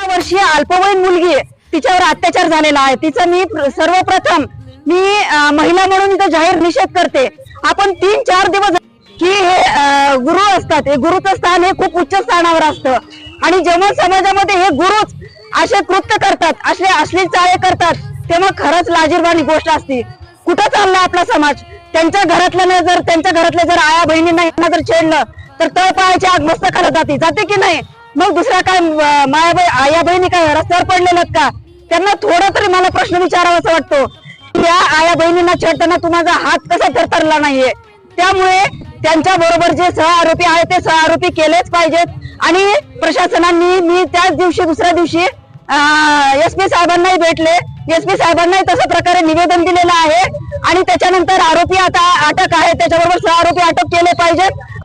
सोळा वर्षीय अल्पवयीन मुलगी तिच्यावर अत्याचार झालेला आहे. तिचं मी सर्वप्रथम मी महिला म्हणून इथं जाहीर निषेध करते. आपण तीन चार दिवस की हे गुरु असतात. हे गुरुचं स्थान हे खूप उच्च स्थानावर असतं. आणि जेव्हा समाजामध्ये हे गुरुच असे कृत्य करतात असे असली चाळे करतात तेव्हा खरंच लाजीरवाणी गोष्ट असते. कुठं चालला आपला समाज? त्यांच्या घरातल्या जर त्यांच्या घरातल्या जर आया बहिणींना यांना जर छेडलं तर तळपायाची आग मस्त करत जाते. जाते की नाही? मग दुसरा काय मायाबाई माया आया बहिणी काय रस्त्यावर पडलेल्यात का? त्यांना थोडं तरी मला प्रश्न विचारावासा वाटतो. या आया बहिणींना छेडताना तुम्हाला हात कसा थरथरला नाहीये? त्यामुळे त्यांच्या बरोबर जे सह आरोपी आहेत ते सह आरोपी केलेच पाहिजेत. आणि प्रशासनांनी मी त्याच दिवशी दुसऱ्या दिवशी एस पी साहेबांनाही भेटले. एस पी साहेबांनाही तशा प्रकारे निवेदन दिलेलं आहे. आणि त्याच्यानंतर आरोपी आता अटक आहे. त्याच्याबरोबर सह आरोपी अटक केले पाहिजेत.